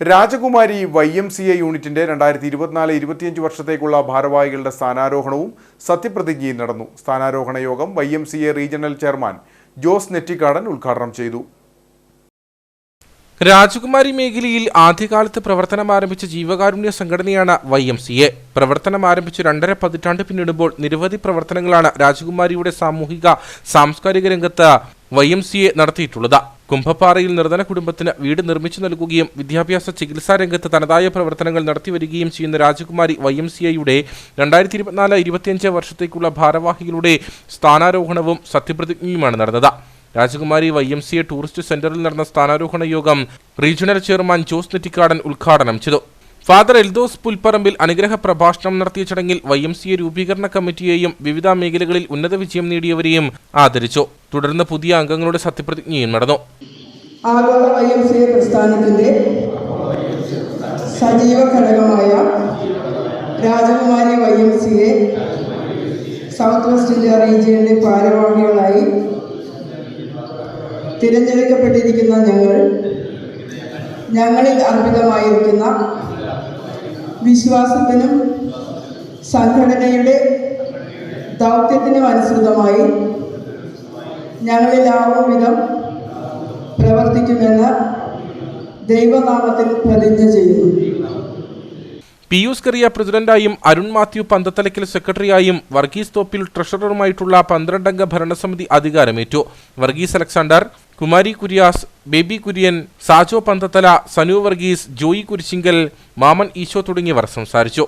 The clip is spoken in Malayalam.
രാജകുമാരി വൈ എം സി എ യൂണിറ്റിന്റെ രണ്ടായിരത്തി ഇരുപത്തിനാല് ഇരുപത്തിയഞ്ച് വർഷത്തേക്കുള്ള ഭാരവാഹികളുടെ സ്ഥാനാരോഹണവും സത്യപ്രതിജ്ഞയും നടന്നു. സ്ഥാനാരോഹണ യോഗം Y M C A regional chairman Jose Nettikkadan ഉദ്ഘാടനം ചെയ്തു. രാജകുമാരി മേഖലയിൽ ആദ്യകാലത്ത് പ്രവർത്തനം ആരംഭിച്ച ജീവകാരുണ്യ സംഘടനയാണ് വൈ എം സി എ. പ്രവർത്തനം ആരംഭിച്ച് രണ്ടര പതിറ്റാണ്ട് പിന്നിടുമ്പോൾ നിരവധി പ്രവർത്തനങ്ങളാണ് രാജകുമാരിയുടെ സാമൂഹിക സാംസ്കാരിക രംഗത്ത് വൈ എം സി എ നടത്തിയിട്ടുള്ളത്. കുംഭപ്പാറയിൽ നിർധന കുടുംബത്തിന് വീട് നിർമ്മിച്ചു നൽകുകയും വിദ്യാഭ്യാസ ചികിത്സാ രംഗത്ത് തനതായ പ്രവർത്തനങ്ങൾ നടത്തിവരികയും ചെയ്യുന്ന രാജകുമാരി വൈ എം സി ഐയുടെ രണ്ടായിരത്തി ഇരുപത്തിനാല് ഇരുപത്തിയഞ്ച് വർഷത്തേക്കുള്ള ഭാരവാഹികളുടെ സ്ഥാനാരോഹണവും സത്യപ്രതിജ്ഞയുമാണ് നടന്നത്. Rajakumari Y M C A tourist സെന്ററിൽ നടന്ന സ്ഥാനാരോഹണ യോഗം റീജിയണൽ ചെയർമാൻ ജോസ് നെറ്റിക്കാടൻ ഉദ്ഘാടനം ചെയ്തു. ഫാദർ എൽദോസ് പുൽപ്പറമ്പിൽ അനുഗ്രഹ പ്രഭാഷണം നടത്തിയ ചടങ്ങിൽ വൈ എം സി എ രൂപീകരണ കമ്മിറ്റിയെയും വിവിധ മേഖലകളിൽ ഉന്നത വിജയം നേടിയവരെയും ആദരിച്ചു. തുടർന്ന് പുതിയ അംഗങ്ങളുടെ സത്യപ്രതിജ്ഞയും നടന്നു. ആഗോള പ്രസ്ഥാനത്തിന്റെ സജീവ ഘടകമായ Rajakumari Y A south west India റീജിയന്റെ ഭാരവാഹികളായി തിരഞ്ഞെടുക്കപ്പെട്ടിരിക്കുന്ന ഞങ്ങൾ ഞങ്ങളിൽ അർപ്പിതമായിരിക്കുന്ന വിശ്വാസത്തിനും സംഘടനയുടെ ദൗത്യത്തിനും അനുസൃതമായി ഞങ്ങളിലാവും വിധം പ്രവർത്തിക്കുമെന്ന് ദൈവനാമത്തിൽ പ്രതിജ്ഞ ചെയ്യുന്നു. പിയൂസ് കറിയ പ്രസിഡന്റായും അരുൺ മാത്യു പന്തത്തലയ്ക്കൽ സെക്രട്ടറിയായും വർഗീസ് തോപ്പിൽ ട്രഷററുമായിട്ടുള്ള പന്ത്രണ്ടംഗ ഭരണസമിതി അധികാരമേറ്റു. വർഗീസ് അലക്സാണ്ടർ കുമാരി കുര്യാസ് ബേബി കുര്യൻ സാജോ പന്തത്തല സനു വർഗീസ് ജോയി കുരിശിങ്കൽ മാമൻ ഈശോ തുടങ്ങിയവർ സംസാരിച്ചു.